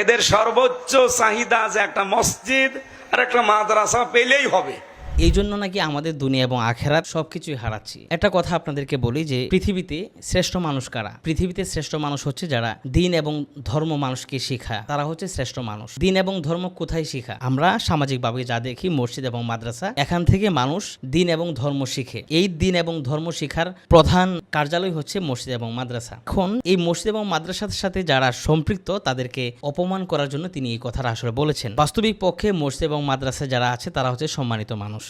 এদের সর্বোচ্চ চাহিদা যে একটা মসজিদ আর একটা মাদ্রাসা পেলেই হবে। এই জন্য নাকি আমাদের দুনিয়া এবং আখেরাত সবকিছুই হারাচ্ছি। একটা কথা আপনাদেরকে বলি যে, পৃথিবীতে শ্রেষ্ঠ মানুষ কারা? পৃথিবীতে শ্রেষ্ঠ মানুষ হচ্ছে যারা দিন এবং ধর্ম মানুষকে শেখায় তারা হচ্ছে শ্রেষ্ঠ মানুষ। দিন এবং ধর্ম কোথায় শেখা? আমরা সামাজিকভাবে যা দেখি, মসজিদ এবং মাদ্রাসা, এখান থেকে মানুষ দিন এবং ধর্ম শিখে। এই দিন এবং ধর্ম শিখার প্রধান কার্যালয় হচ্ছে মসজিদ এবং মাদ্রাসা। এখন এই মসজিদ এবং মাদ্রাসার সাথে যারা সম্পৃক্ত, তাদেরকে অপমান করার জন্য তিনি এই কথাটা আসলে বলেছেন। বাস্তবিক পক্ষে মসজিদ এবং মাদ্রাসা যারা আছে, তারা হচ্ছে সম্মানিত মানুষ।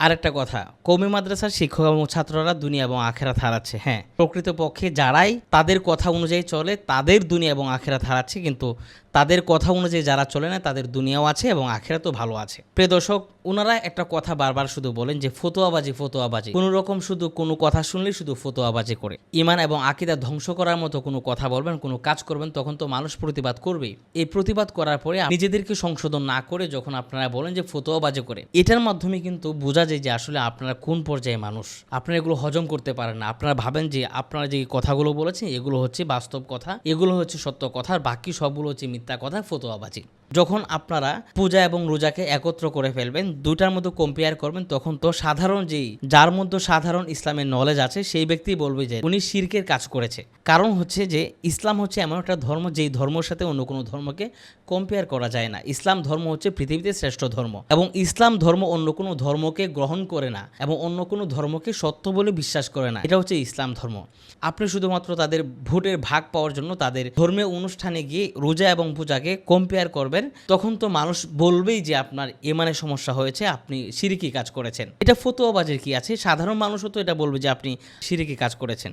আরেকটা কথা কৌমি মাদ্রাসার শিক্ষক এবং ছাত্ররা দুনিয়া এবং আখেরাত হারাচ্ছে হ্যাঁ। প্রকৃতপক্ষে যারাই তাদের কথা অনুযায়ী চলে, তাদের দুনিয়া এবং আখেরাত হারাচ্ছে, কিন্তু তাদের কথা অনুযায়ী যারা চলে না, তাদের দুনিয়াও আছে এবং আখেরাতও ভালো আছে। প্রিয় দর্শক ওনারা একটা কথা বারবার শুধু বলেন যে, ফতোয়াবাজি ফতোয়াবাজি। কোনো রকম শুধু কোনো কথা শুনলেই শুধু ফতোয়াবাজি করে। ইমান এবং আকিদা ধ্বংস করার মতো কোনো কথা বলবেন, কোনো কাজ করবেন, তখন তো মানুষ প্রতিবাদ করবেই। এই প্রতিবাদ করার পরে নিজেদেরকে সংশোধন না করে যখন আপনারা বলেন যে, ফতোয়াবাজি করে, এটার মাধ্যমে কিন্তু বোঝা যায় যে আসলে আপনারা কোন পর্যায়ে মানুষ? আপনারা এগুলো হজম করতে পারেন না। আপনারা ভাবেন যে আপনারা যে কথাগুলো বলেছেন, এগুলো হচ্ছে বাস্তব কথা, এগুলো হচ্ছে সত্য কথা, আর বাকি সবগুলো হচ্ছে মিথ্যা কথা, ফতোয়াবাজি। যখন আপনারা পূজা এবং রোজাকে একত্র করে ফেলবেন, দুইটার মধ্যে কম্পেয়ার করবেন, তখন তো সাধারণ যেই, যার মধ্যে সাধারণ ইসলামের নলেজ আছে, সেই ব্যক্তি বলবে যে উনি শিরকের কাজ করেছে। কারণ হচ্ছে যে, ইসলাম হচ্ছে এমন একটা ধর্ম, যেই ধর্মের সাথে অন্য কোনো ধর্মকে কম্পেয়ার করা যায় না। ইসলাম ধর্ম হচ্ছে পৃথিবীতে শ্রেষ্ঠ ধর্ম এবং ইসলাম ধর্ম অন্য কোনো ধর্মকে গ্রহণ করে না এবং অন্য কোনো ধর্মকে সত্য বলে বিশ্বাস করে না। এটা হচ্ছে ইসলাম ধর্ম। আপনি শুধুমাত্র তাদের ভোটের ভাগ পাওয়ার জন্য তাদের ধর্মীয় অনুষ্ঠানে গিয়ে রোজা এবং পূজাকে কম্পেয়ার করবেন তখন তো মানুষ বলবেই যে আপনার এমানে সমস্যা হয়েছে, আপনি সিরিকি কাজ করেছেন। এটা ফতোয়াবাজের কি আছে? সাধারণ মানুষও তো এটা বলবে যে আপনি সিরিকি কাজ করেছেন।